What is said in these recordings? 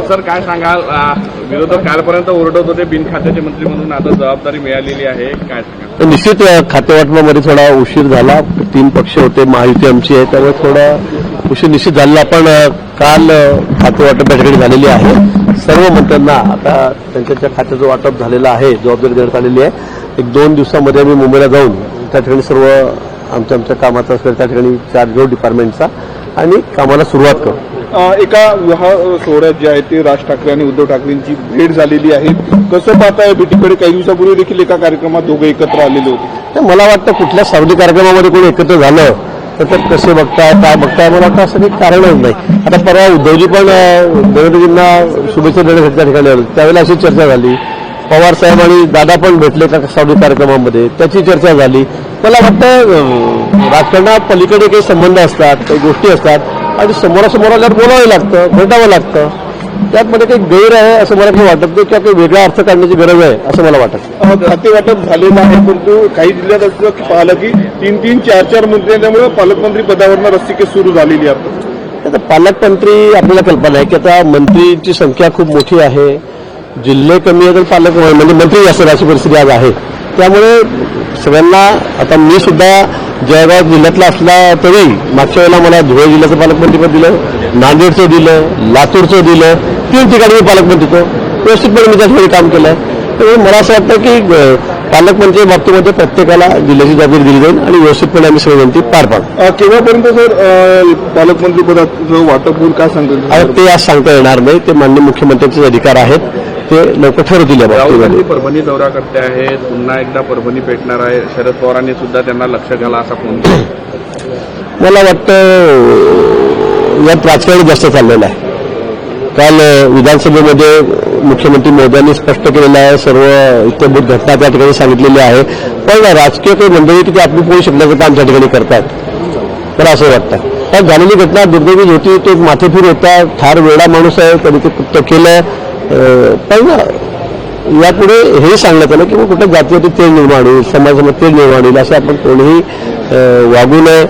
Sir काय सांगाल? विरोधक कालपर्यंत ओरडत होते बिनखात्याचे मंत्री म्हणून आता जबाबदारी मिळालेली आहे. काय सांगाल? तर निश्चित खातेवाटपामध्ये थोडा उशीर झाला. तीन पक्ष होते महायुती आमची आहे त्यामुळे थोडा उशीर निश्चित झालेला पण काल खातेवाटप या ठिकाणी झालेली आहे. सर्व मंत्र्यांना आता त्यांच्या खात्याचं वाटप झालेलं आहे जबाबदारी देण्यात आलेली आहे. एक दोन दिवसामध्ये आम्ही मुंबईला जाऊन त्या ठिकाणी सर्व आमच्या आमच्या कामाचा त्या ठिकाणी चार्ज घेऊ डिपार्टमेंटचा आणि कामाला सुरुवात करू. एका विवाह सोहळ्यात जे आहे ते राज ठाकरे आणि उद्धव ठाकरेंची भेट झालेली आहे. कसं पाहताय भेटीकडे काही दिवसापूर्वी देखील एका कार्यक्रमात दोघे एकत्र आलेले होते. तर मला वाटतं कुठल्या सावली कार्यक्रमामध्ये कोणी एकत्र झालं तर ते कसे बघताय काय बघताय मला वाटतं असं काही कारणच नाही. आता परवा उद्धवजी पण अं, देवेंद्रजींना शुभेच्छा देण्यासाठी त्या ठिकाणी आले त्यावेळेला अशी चर्चा झाली. पवार साहेब आणि दादा पण भेटले त्या सावली कार्यक्रमामध्ये. त्याची चर्चा झाली. मला वाटतं राजकारणात पलीकडे काही संबंध असतात काही गोष्टी असतात आणि समोरासमोर आल्यावर बोलावं लागतं भेटावं लागतं. त्यातमध्ये काही गैर आहे असं मला काही वाटत नाही किंवा काही वेगळा अर्थ काढण्याची गरज आहे असं मला वाटत. खाते वाटप झालेलं आहे परंतु काही जिल्ह्यात असं पाहिलं की तीन तीन चार चार मंत्री त्यामुळे पालकमंत्री पदावरनं रस्तिकेस सुरू झालेली आहे. आता पालकमंत्री आपल्याला कल्पना आहे की आता मंत्रीची संख्या खूप मोठी आहे. जिल्हे कमी आहे तर पालक म्हणजे मंत्री जास्त अशी परिस्थिती आज आहे. त्यामुळे सगळ्यांना आता मी सुद्धा जळगाव जिल्ह्यातला असला तरी मागच्या वेळेला मला धुळे जिल्ह्याचं पालकमंत्रीपद दिलं नांदेडचं दिलं लातूरचं दिलं तीन ठिकाणी मी पालकमंत्री होतो. व्यवस्थितपणे मी त्या ठिकाणी काम केलं. त्यामुळे मला असं वाटतं की पालकमंत्री बाबतीमध्ये प्रत्येकाला जिल्ह्याची जबाबदारी दिली जाईल आणि व्यवस्थितपणे आम्ही सगळी विनंती पार पाडू. केव्हापर्यंत सर पालकमंत्री पदाचं वाटप होईल काय सांगतो ते आज सांगता येणार नाही. ते मान्य मुख्यमंत्र्यांचे अधिकार आहेत. ते लवकर ठरवतील या राहुल गांधी बाबतीमध्ये परभणी दौरा करते आहेत. पुन्हा एकदा परभणी भेटणार आहे. शरद पवारांनी सुद्धा त्यांना लक्ष घाला असा फोन मला वाटतं यात राजकारण जास्त चाललेलं आहे. काल विधानसभेमध्ये मुख्यमंत्री मोदयांनी स्पष्ट केलेलं आहे. सर्व इत्यंभूत घटना त्या ठिकाणी सांगितलेली आहे. पण राजकीय काही मंडळी तिथे आपली पोळी शिकण्याचं काम त्या ठिकाणी करतात. मला असं वाटतं. त्यात झालेली घटना दुर्दैवी होती. तो माथेफिर होता. ठार वेडा माणूस आहे. त्यांनी ते केलं. अ, पण यापुढे हे सांगण्यात आलं की मग कुठं जातीवरती तेल निर्माण होईल समाजामध्ये तेल निर्माण होईल असं आपण कोणीही वागू नये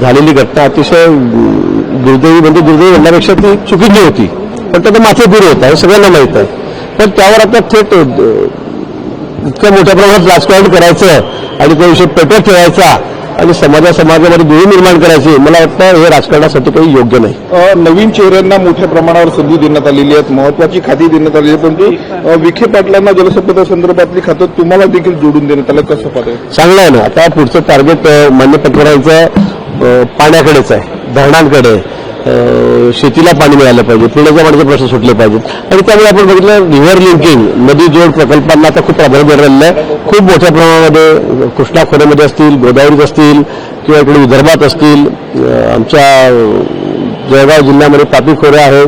झालेली घटना अतिशय दुर्दैवी म्हणजे दुर्दैवी म्हणण्यापेक्षा ती चुकीची होती. पण त्याचा माथेफिर होता हे सगळ्यांना माहीत आहे. पण त्यावर आता थेट इतक्या मोठ्या प्रमाणात राजकारण करायचं आणि त्या विषयी पेटत ठेवायचा आणि समाजा समाजामध्ये दुरी निर्माण करायची मला वाटतं हे राजकारणासाठी काही योग्य नाही. नवीन चेहऱ्यांना मोठ्या प्रमाणावर संधी देण्यात आलेली आहेत महत्वाची खाती देण्यात आलेली आहे परंतु विखे पाटलांना जलसंपदा संदर्भातली खातं तुम्हाला देखील जोडून देण्यात आलं कसं पाहताय? चांगलं आहे ना. आता पुढचं टार्गेट मान्य अ, पाण्याकडेच आहे धरणांकडे. शेतीला पाणी मिळालं पाहिजे पिण्याच्या पाण्याचे प्रश्न सुटले पाहिजेत. आणि त्यामुळे आपण बघितलं रिव्हर लिंकिंग नदी जोड प्रकल्पांना आता खूप प्राधान्य राहिलेलं आहे. खूप मोठ्या प्रमाणामध्ये कृष्णा खोऱ्यामध्ये असतील गोदावरीत असतील किंवा इकडे विदर्भात असतील आमच्या जळगाव जिल्ह्यामध्ये पापी खोरे आहे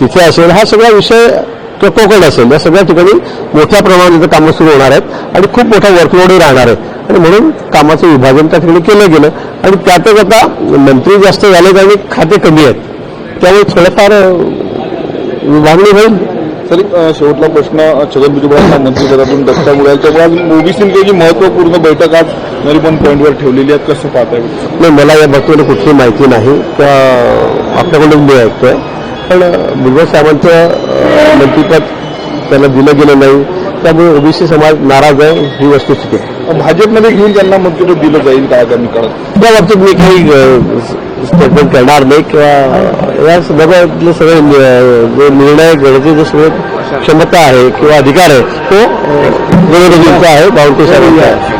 तिथे असेल हा सगळा विषय किंवा कोकण असेल. या सगळ्या ठिकाणी मोठ्या प्रमाणात कामं सुरू होणार आहेत आणि खूप मोठा वर्कलोडही राहणार आहे. आणि म्हणून कामाचं विभाजन त्या ठिकाणी केलं गेलं. आणि त्यातच आता मंत्री जास्त झाले आणि खाते कमी आहेत. त्यामुळे थोडंफार विभागणी होईल. तरी शेवटला प्रश्न छगन भुजबळांना मंत्रिपदातून दत्ता मिळाल त्यामुळे आज ओबीसीची महत्त्वपूर्ण बैठक आज नरिमन पॉईंटवर ठेवलेली आहे कसं पाहताय? नाही मला या बाबतीमध्ये कुठली माहिती नाही. का आपल्याकडून मी ऐकतोय. पण भुजबळ साहेबांचं मंत्रिपद त्याला दिलं गेलं नाही. त्यामुळे ओबीसी समाज नाराज आहे ही वस्तुस्थिती आहे. भाजपमध्ये घेऊन त्यांना मंत्रिपद दिलं जाईल काय आगामी काळात. त्या बाबतीत मी काही स्टेटमेंट करणार नाही किंवा या संदर्भातले सगळे जो निर्णय घेण्याची जो सगळे क्षमता आहे किंवा अधिकार आहे तो अं, आहे बावनकुळे साहेबांचा आहे.